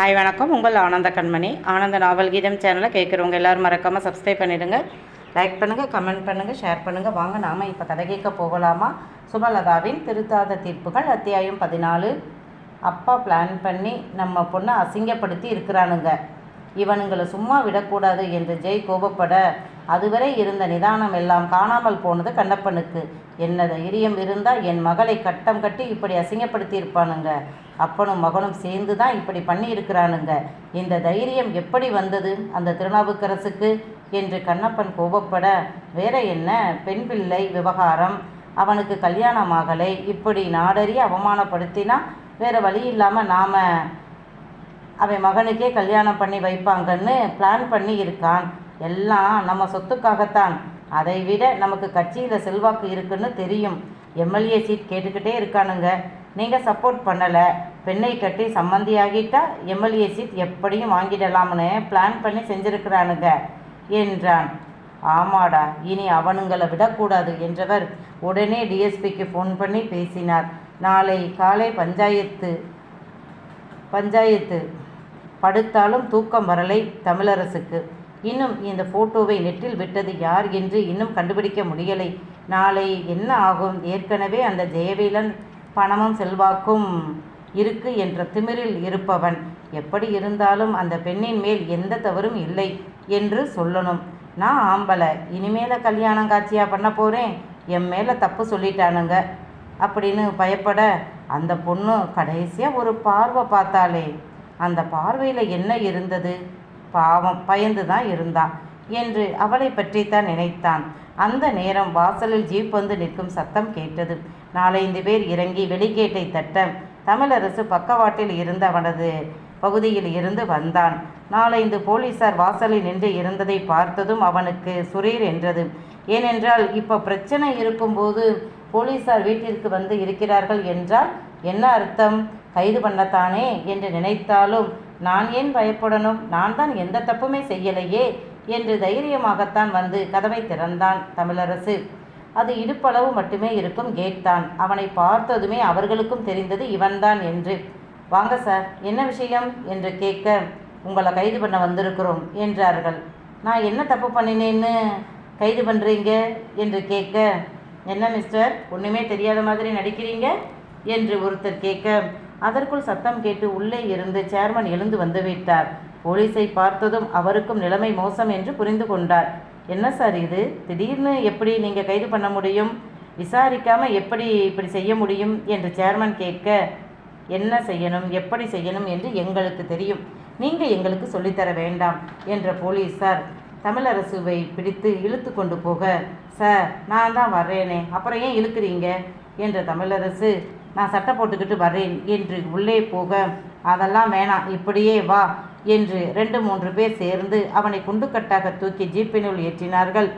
Hi வணக்கம். உங்கள் ஆனந்த கண்மணி. ஆனந்த நாவல் கீதம் சேனலை கேட்குறவங்க எல்லோரும் மறக்காமல் சப்ஸ்கிரைப் பண்ணிடுங்க. லைக் பண்ணுங்கள் கமெண்ட் பண்ணுங்கள் ஷேர் பண்ணுங்கள் வாங்க நாம் இப்போ கதை கேட்க போகலாமா? சுமலதாவின் திருத்தாத தீர்ப்புகள் அத்தியாயம் பதினாலு. அப்பா பிளான் பண்ணி நம்ம பொண்ணை அசிங்கப்படுத்தி இருக்கிறானுங்க. இவனுங்களை சும்மா விடக்கூடாது என்று ஜெய் கோபப்பட அதுவரை இருந்த நிதானம் எல்லாம் காணாமல் போனது கண்ணப்பனுக்கு. என்ன தைரியம் இருந்தால் என் மகளை கட்டம் கட்டி இப்படி அசிங்கப்படுத்தி இருப்பானுங்க அப்பனும் மகனும் சேர்ந்து தான் இப்படி பண்ணி இருக்கிறானுங்க இந்த தைரியம் எப்படி வந்தது அந்த திருநாவுக்கரசுக்கு? என்று கண்ணப்பன் கோபப்பட வேற என்ன பெண் பிள்ளை விவகாரம். அவனுக்கு கல்யாணமாகலை இப்படி நாடறிய அவமானப்படுத்தினா வேற வழி இல்லாமல் நாம் அவன் மகனுக்கே கல்யாணம் பண்ணி வைப்பாங்கன்னு பிளான் பண்ணி இருக்கான் எல்லாம் நம்ம சொத்துக்காகத்தான். அதை விட நமக்கு கட்சியில் செல்வாக்கு இருக்குன்னு தெரியும். எம்எல்ஏ சீட் கேட்டுக்கிட்டே இருக்கானுங்க. நீங்கள் சப்போர்ட் பண்ணலை. பெண்ணை கட்டி சம்மந்தியாகிட்டா எம்எல்ஏ சீட் எப்படியும் வாங்கிடலாம்னு பிளான் பண்ணி செஞ்சுருக்கிறானுங்க என்றான். ஆமாடா இனி அவனுங்களை விடக்கூடாது என்றவர் உடனே டிஎஸ்பிக்கு ஃபோன் பண்ணி பேசினார். நாளை காலை பஞ்சாயத்து பஞ்சாயத்து படுத்தாலும் தூக்கம் வரலை தமிழரசுக்கு. இன்னும் இந்த ஃபோட்டோவை நெட்டில் விட்டது யார் என்று இன்னும் கண்டுபிடிக்க முடியலை. நாளை என்ன ஆகும்? ஏற்கனவே அந்த ஜெயவேலன் பணமும் செல்வாக்கும் இருக்கு என்ற திமிரில் இருப்பவன். எப்படி இருந்தாலும் அந்த பெண்ணின் மேல் எந்த தவறும் இல்லை என்று சொல்லணும். நான் ஆம்பலை இனிமேல கல்யாணம் காட்சியா பண்ண போகிறேன் என் மேலே தப்பு சொல்லிட்டானுங்க. அப்படின்னு பயப்பட அந்த பொண்ணு கடைசியாக ஒரு பார்வை பார்த்தாளே. அந்த பார்வையில் என்ன இருந்தது? பாவம் பயந்து தான் இருந்தான் என்று அவளை பற்றித்தான் நினைத்தான். அந்த நேரம் வாசலில் ஜீப் வந்து நிற்கும் சத்தம் கேட்டது. நாலைந்து பேர் இறங்கி வெளிக்கேட்டை தட்ட தமிழரசு பக்கவாட்டில் இருந்த அவனது பகுதியில் இருந்து வந்தான். நாலைந்து போலீசார் வாசலில் நின்று இருந்ததை பார்த்ததும் அவனுக்கு சுரீர் என்றது. ஏனென்றால் இப்போ பிரச்சனை இருக்கும்போது போலீசார் வீட்டிற்கு வந்து இருக்கிறார்கள் என்றால் என்ன அர்த்தம்? கைது பண்ணத்தானே? என்று நினைத்தாலும் நான் ஏன் பயப்படணும்? நான் தான் எந்த தப்புமே செய்யலையே என்று தைரியமாகத்தான் வந்து கதவை திறந்தான் தமிழரசு. அது இடுப்பளவு மட்டுமே இருக்கும் கேட் தான். அவனை பார்த்ததுமே அவர்களுக்கும் தெரிந்தது இவன்தான் என்று. வாங்க சார் என்ன விஷயம்? என்று கேட்க உங்களை கைது பண்ண வந்திருக்கிறோம் என்றார்கள். நான் என்ன தப்பு பண்ணினேன்னு கைது பண்ணுறீங்க என்று கேட்க என்ன மிஸ்டர் ஒன்றுமே தெரியாத மாதிரி நடிக்கிறீங்க? என்று ஒருத்தர் கேட்க அதற்குள் சத்தம் கேட்டு உள்ளே இருந்து சேர்மன் எழுந்து வந்துவிட்டார் போலீஸை பார்த்ததும் அவருக்கும் நிலைமை மோசம் என்று புரிந்து கொண்டார். என்ன சார் இது? திடீர்னு எப்படி நீங்கள் கைது பண்ண முடியும்? விசாரிக்காமல் எப்படி இப்படி செய்ய முடியும்? என்று சேர்மன் கேட்க என்ன செய்யணும்? எப்படி செய்யணும் என்று எங்களுக்கு தெரியும். நீங்கள் எங்களுக்கு சொல்லித்தர வேண்டாம் என்ற போலீஸார் தமிழரசுவை பிடித்து இழுத்து கொண்டு போக சார் நான் தான் வர்றேனே அப்புறம் ஏன் இழுக்கிறீங்க? என்ற தமிழரசு நான் சட்டை போட்டுக்கிட்டு வர்றேன் என்று உள்ளே போக அதெல்லாம் வேணாம் இப்படியே வா என்று ரெண்டு மூன்று பேர் சேர்ந்து அவனை குண்டுக்கட்டாக தூக்கி ஜீப்பினுள் ஏற்றினார்கள்.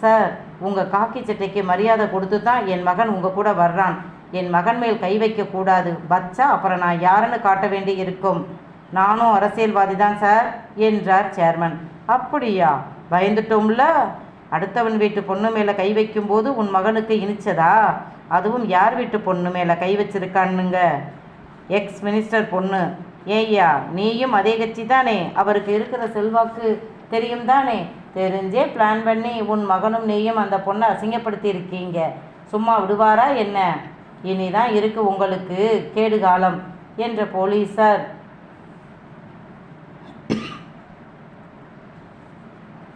சார் உங்கள் காக்கி சட்டைக்கு மரியாதை கொடுத்து தான் என் மகன் உங்கள் கூட வர்றான். என் மகன் மேல் கை வைக்கக்கூடாது பச்சா அப்புறம் நான் யாருன்னு காட்ட வேண்டி இருக்கும். நானும் அரசியல்வாதி தான் சார் என்றார் சேர்மன். அப்படியா? பயந்துட்டோம்ல? அடுத்தவன் வீட்டு பொண்ணு மேலே கை வைக்கும்போது உன் மகனுக்கு இனிச்சதா? அதுவும் யார் வீட்டு பொண்ணு மேலே கை வச்சிருக்கானுங்க எக்ஸ் மினிஸ்டர் பொண்ணு. ஏய்யா நீயும் அதே கட்சி தானே? அவருக்கு இருக்கிற செல்வாக்கு தெரியும் தானே? தெரிஞ்சே பிளான் பண்ணி உன் மகனும் நீயும் அந்த பொண்ணை அசிங்கப்படுத்தி இருக்கீங்க. சும்மா விடுவாரா என்ன? இனிதான் இருக்கு உங்களுக்கு கேடு காலம் என்ற போலீஸார்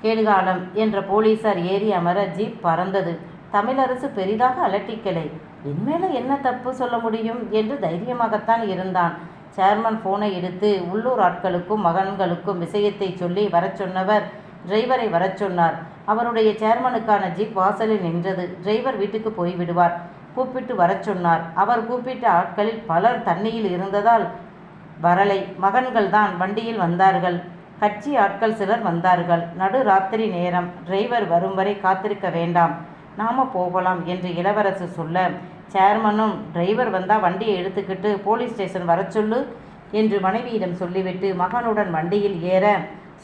கேடுகாலம் என்ற போலீசார் ஏறி அமர ஜீப் பறந்தது. தமிழரசு பெரிதாக அலட்டிக்கலை. என்மேல என்ன தப்பு சொல்ல முடியும் என்று தைரியமாகத்தான் இருந்தான். சேர்மன் போனை எடுத்து உள்ளூர் ஆட்களுக்கும் மகன்களுக்கும் விஷயத்தை சொல்லி வரச் சொன்னவர் டிரைவரை வரச் சொன்னார். அவருடைய சேர்மனுக்கான ஜீப் வாசலில் நின்றது. டிரைவர் வீட்டுக்கு போய்விடுவார் கூப்பிட்டு வரச் சொன்னார். அவர் கூப்பிட்ட ஆட்களில் பலர் தண்ணியில் இருந்ததால் வரலை. மகன்கள் தான் வண்டியில் வந்தார்கள். கட்சி ஆட்கள் சிலர் வந்தார்கள். நடு ராத்திரி நேரம். டிரைவர் வரும் வரை காத்திருக்க வேண்டாம். நாம் போகலாம் என்று இளவரசு சொல்ல சேர்மனும் டிரைவர் வந்தால் வண்டியை எடுத்துக்கிட்டு போலீஸ் ஸ்டேஷன் வர சொல்லு என்று மனைவியிடம் சொல்லிவிட்டு மகனுடன் வண்டியில் ஏற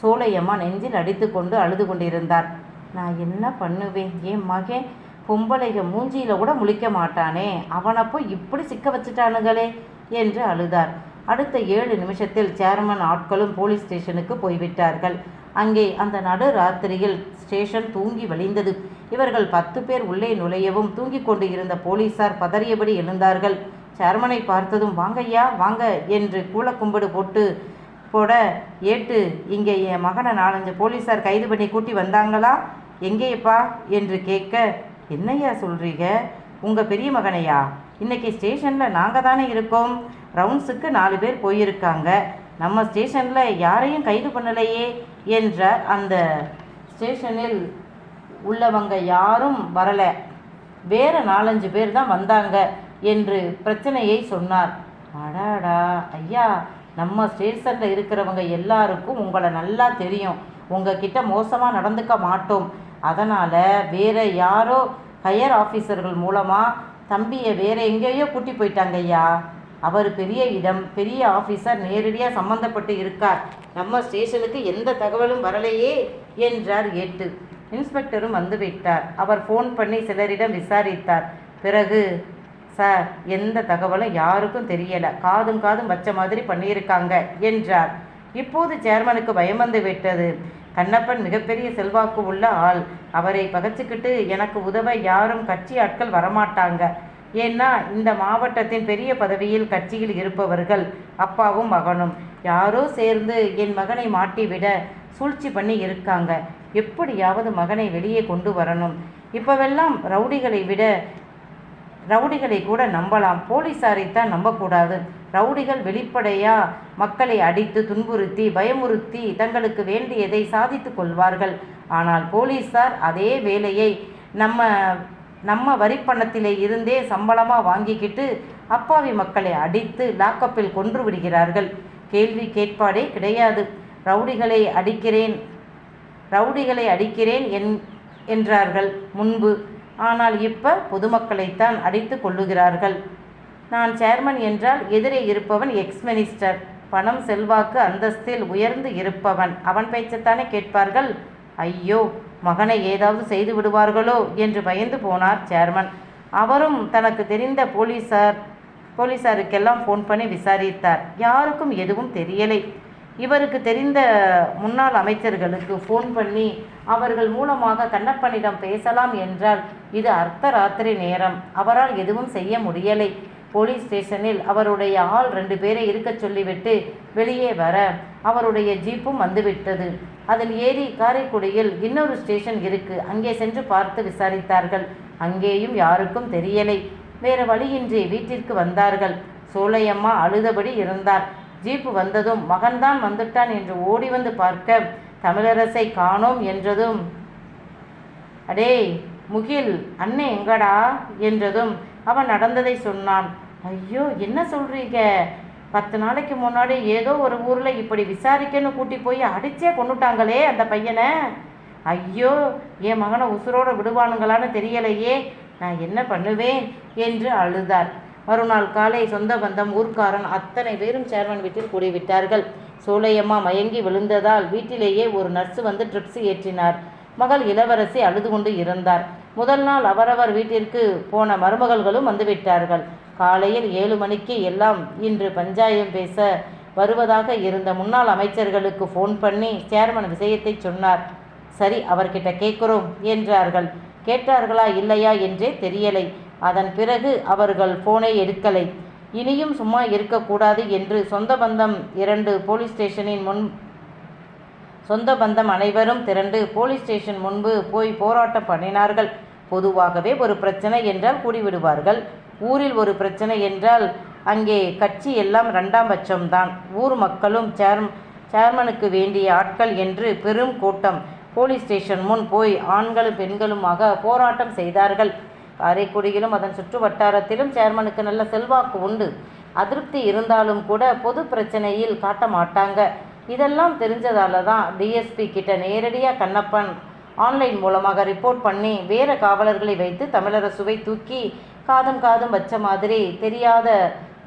சோலையம்மா நெஞ்சில் அடித்து கொண்டு அழுது கொண்டிருந்தார். நான் என்ன பண்ணுவேன்? ஏன் மகன்? பொம்பளைக மூஞ்சியில் கூட முழிக்க மாட்டானே. அவனை போய் இப்படி சிக்க வச்சுட்டானுங்களே என்று அழுதார். அடுத்த ஏழு நிமிஷத்தில் சேர்மன் ஆட்களும் போலீஸ் ஸ்டேஷனுக்கு போய்விட்டார்கள். அங்கே அந்த நடு ராத்திரியில் ஸ்டேஷன் தூங்கி வழிந்தது. இவர்கள் பத்து பேர் உள்ளே நுழையவும் தூங்கிக் கொண்டு இருந்த போலீசார் பதறியபடி எழுந்தார்கள். சேர்மனை பார்த்ததும் வாங்கய்யா வாங்க என்று கூலக்கும்பிடு போட்டு போட ஏட்டு இங்கே என் மகனை நாலஞ்சு போலீஸார் கைது பண்ணி கூட்டி வந்தாங்களா? எங்கேயப்பா? என்று கேட்க என்னய்யா சொல்கிறீங்க உங்கள் பெரிய மகனையா? இன்னைக்கு ஸ்டேஷனில் நாங்கள் தானே இருக்கோம். ரவுண்ட்ஸுக்கு நாலு பேர் போயிருக்காங்க. நம்ம ஸ்டேஷனில் யாரையும் கைது பண்ணலையே என்ற அந்த ஸ்டேஷனில் உள்ளவங்க யாரும் வரலை. வேற நாலஞ்சு பேர் தான் வந்தாங்க என்று பிரச்சனையை சொன்னார். அடாடா ஐயா நம்ம ஸ்டேஷனில் இருக்கிறவங்க எல்லாருக்கும் உங்களை நல்லா தெரியும். உங்ககிட்ட மோசமாக நடந்துக்க மாட்டோம். அதனால் வேற யாரோ ஹையர் ஆஃபீஸர்கள் மூலமாக தம்பியை வேற எங்கேயோ கூட்டி போயிட்டாங்க ஐயா. அவர் பெரிய இடம் பெரிய ஆஃபீஸர் நேரடியாக சம்மந்தப்பட்டு இருக்கார். நம்ம ஸ்டேஷனுக்கு எந்த தகவலும் வரலையே என்றார் ஏட்டு. இன்ஸ்பெக்டரும் வந்துவிட்டார் அவர் ஃபோன் பண்ணி சிலரிடம் விசாரித்தார். பிறகு சார் எந்த தகவலும் யாருக்கும் தெரியலை. காதும் காதும் வச்ச மாதிரி பண்ணியிருக்காங்க என்றார். இப்போது சேர்மனுக்கு பயம் வந்து விட்டது. கண்ணப்பன் மிகப்பெரிய செல்வாக்கு உள்ள ஆள். அவரை பகச்சுக்கிட்டு எனக்கு உதவ யாரும் கட்சி ஆட்கள் வரமாட்டாங்க. ஏன்னா இந்த மாவட்டத்தின் பெரிய பதவியில் கட்சியில் இருப்பவர்கள் அப்பாவும் மகனும். யாரோ சேர்ந்து என் மகனை மாட்டிவிட சூழ்ச்சி பண்ணி இருக்காங்க. எப்படியாவது மகனை வெளியே கொண்டு வரணும். இப்பவெல்லாம் ரவுடிகளை விட ரவுடிகளை கூட நம்பலாம். போலீசாரைத்தான் நம்பக்கூடாது. ரவுடிகள் வெளிப்படையா மக்களை அடித்து துன்புறுத்தி பயமுறுத்தி தங்களுக்கு வேண்டியதை சாதித்து கொள்வார்கள். ஆனால் போலீசார் அதே வேலையை நம்ம நம்ம வரிப்பணத்திலே இருந்தே சம்பளமாக வாங்கிக்கிட்டு அப்பாவி மக்களை அடித்து லாக்கப்பில் கொன்று விடுகிறார்கள். கேள்வி கேட்பாடே கிடையாது. ரவுடிகளை அடிக்கிறேன் ரவுடிகளை அடிக்கிறேன் என் என்றார்கள் முன்பு. ஆனால் இப்போ பொதுமக்களைத்தான் அடித்து கொள்ளுகிறார்கள் நான் சேர்மன் என்றால் எதிரே இருப்பவன் எக்ஸ் மினிஸ்டர். பணம் செல்வாக்கு அந்தஸ்தில் உயர்ந்து இருப்பவன். அவன் பேச்சைத்தானே கேட்பார்கள்? ஐயோ மகனை ஏதாவது செய்து விடுவார்களோ என்று பயந்து போனார் சேர்மன். அவரும் தனக்கு தெரிந்த போலீசார் போலீசாருக்கெல்லாம் ஃபோன் பண்ணி விசாரித்தார். யாருக்கும் எதுவும் தெரியலை. இவருக்கு தெரிந்த முன்னாள் அமைச்சர்களுக்கு ஃபோன் பண்ணி அவர்கள் மூலமாக கண்ணப்பனிடம் பேசலாம் என்றால் இது அர்த்தராத்திரி நேரம். அவரால் எதுவும் செய்ய முடியலை. போலீஸ் ஸ்டேஷனில் அவருடைய ஆள் ரெண்டு பேரை இருக்கச் சொல்லிவிட்டு வெளியே வர அவருடைய ஜீப்பும் வந்துவிட்டது. அதில் ஏறி காரைக்குடியில் இன்னொரு ஸ்டேஷன் இருக்கு. அங்கே சென்று பார்த்து விசாரித்தார்கள். அங்கேயும் யாருக்கும் தெரியலை. வேறு வழியின்றி வீட்டிற்கு வந்தார்கள். சோலையம்மா அழுதபடி இருந்தார். ஜீப்பு வந்ததும் மகன்தான் வந்துட்டான் என்று ஓடி வந்து பார்க்க தமிழரசை காணோம் என்றதும் அடே முகில் அண்ணே எங்கடா? என்றதும் அவன் நடந்ததை சொன்னான். ஐயோ என்ன சொல்றீங்க? பத்து நாளைக்கு முன்னாடி ஏதோ ஒரு ஊரில் இப்படி விசாரிக்கன்னு கூட்டி போய் அடிச்சே கொண்டுட்டாங்களே அந்த பையனை. ஐயோ என் மகனை உசுரோட விடுவானுங்களான்னு தெரியலையே. நான் என்ன பண்ணுவேன்? என்று அழுதார் மறுநாள் காலை சொந்த பந்தம் ஊர்க்காரன் அத்தனை பேரும் சேர்மன் வீட்டில் கூடிவிட்டார்கள். சோலையம்மா மயங்கி விழுந்ததால் வீட்டிலேயே ஒரு நர்ஸு வந்து ட்ரிப்ஸ் ஏற்றினார். மகள் இளவரசி அழுது கொண்டு இருந்தார். முதல் நாள் அவரவர் வீட்டிற்கு போன மருமகள்களும் வந்துவிட்டார்கள். காலையில் ஏழு மணிக்கு எல்லாம் இன்று பஞ்சாயம் பேச வருவதாக இருந்த முன்னாள் அமைச்சர்களுக்கு ஃபோன் பண்ணி சேர்மன் விஷயத்தை சொன்னார். சரி அவர்கிட்ட கேட்குறோம் என்றார்கள். கேட்டார்களா இல்லையா என்றே தெரியலை. அதன் பிறகு அவர்கள் போனை எடுக்கலை. இனியும் சும்மா இருக்கக்கூடாது என்று சொந்த பந்தம் இரண்டு போலீஸ் ஸ்டேஷனின் முன் சொந்த பந்தம் அனைவரும் திரண்டு போலீஸ் ஸ்டேஷன் முன்பு போய் போராட்டம் பண்ணினார்கள். பொதுவாகவே ஒரு பிரச்சனை என்றால் கூடிவிடுவார்கள். ஊரில் ஒரு பிரச்சனை என்றால் அங்கே கட்சி எல்லாம் ரெண்டாம் பட்சம்தான். ஊர் மக்களும் சேர் சேர்மனுக்கு வேண்டிய ஆட்கள் என்று பெரும் கூட்டம். போலீஸ் ஸ்டேஷன் முன் போய் ஆண்களும் பெண்களுமாக போராட்டம் செய்தார்கள். காரைக்குடியிலும் அதன் சுற்று வட்டாரத்திலும் சேர்மனுக்கு நல்ல செல்வாக்கு உண்டு. அதிருப்தி இருந்தாலும் கூட பொது பிரச்சனையில் காட்ட மாட்டாங்க. இதெல்லாம் தெரிஞ்சதால தான் டிஎஸ்பி கிட்ட நேரடியாக கண்ணப்பன் ஆன்லைன் மூலமாக ரிப்போர்ட் பண்ணி வேற காவலர்களை வைத்து தமிழரசுவை தூக்கி காதும் காதும் வச்ச மாதிரி தெரியாத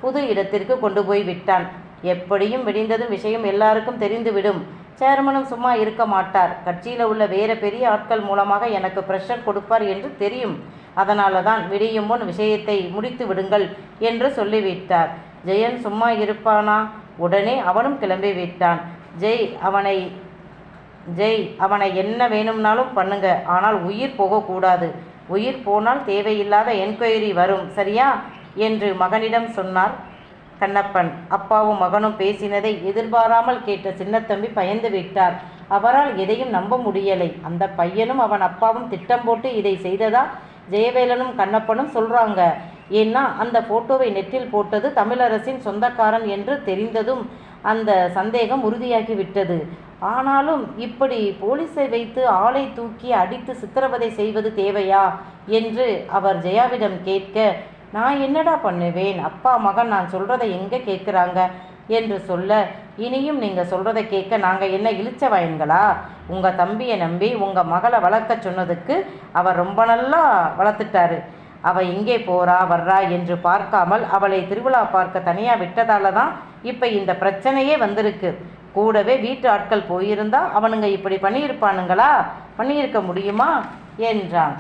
புது இடத்திற்கு கொண்டு போய் விட்டான். எப்படியும் விடிந்ததும் விஷயம் எல்லாருக்கும் தெரிந்துவிடும். சேர்மனும் சும்மா இருக்க மாட்டார். கட்சியில் உள்ள வேற பெரிய ஆட்கள் மூலமாக எனக்கு ப்ரெஷர் கொடுப்பார் என்று தெரியும். அதனால தான் விடியும் முன் விஷயத்தை முடித்து விடுங்கள் என்று சொல்லிவிட்டார். ஜெயன் சும்மா இருப்பானா? உடனே அவனும் கிளம்பி விட்டான். ஜெய் அவனை ஜெய் அவனை என்ன வேணும்னாலும் பண்ணுங்க. ஆனால் உயிர் போகக்கூடாது. உயிர் போனால் தேவையில்லாத என்கொயரி வரும் சரியா? என்று மகனிடம் சொன்னார் கண்ணப்பன். அப்பாவும் மகனும் பேசினதை எதிர்பாராமல் கேட்ட சின்னத்தம்பி பயந்து விட்டார். அவரால் எதையும் நம்ப முடியலை. அந்த பையனும் அவன் அப்பாவும் திட்டம் போட்டு இதை செய்ததா? ஜெயவேலனும் கண்ணப்பனும் சொல்கிறாங்க ஏன்னா அந்த ஃபோட்டோவை நெற்றில் போட்டது தமிழரசின் சொந்தக்காரன் என்று தெரிந்ததும் அந்த சந்தேகம் உறுதியாகி விட்டது. ஆனாலும் இப்படி போலீஸை வைத்து ஆளை தூக்கி அடித்து சித்திரவதை செய்வது தேவையா என்று அவர் ஜெயாவிடம் கேட்க நான் என்னடா பண்ணுவேன்? அப்பா மகன் நான் சொல்றதை எங்கே கேட்குறாங்க? என்று சொல்ல இனியும் நீங்கள் சொல்கிறத கேட்க நாங்கள் என்ன இழிச்ச வயன்களா உங்கள் தம்பியை நம்பி உங்கள் மகளை வளர்க்க சொன்னதுக்கு அவர் ரொம்ப நல்லா வளர்த்துட்டாரு. அவள் எங்கே போறா வர்றா என்று பார்க்காமல் அவளை திருவிழா பார்க்க தனியாக விட்டதால தான் இப்போ இந்த பிரச்சனையே வந்திருக்கு. கூடவே வீட்டு ஆட்கள் போயிருந்தா அவனுங்க இப்படி பண்ணியிருப்பானுங்களா? பண்ணியிருக்க முடியுமா? என்றான்.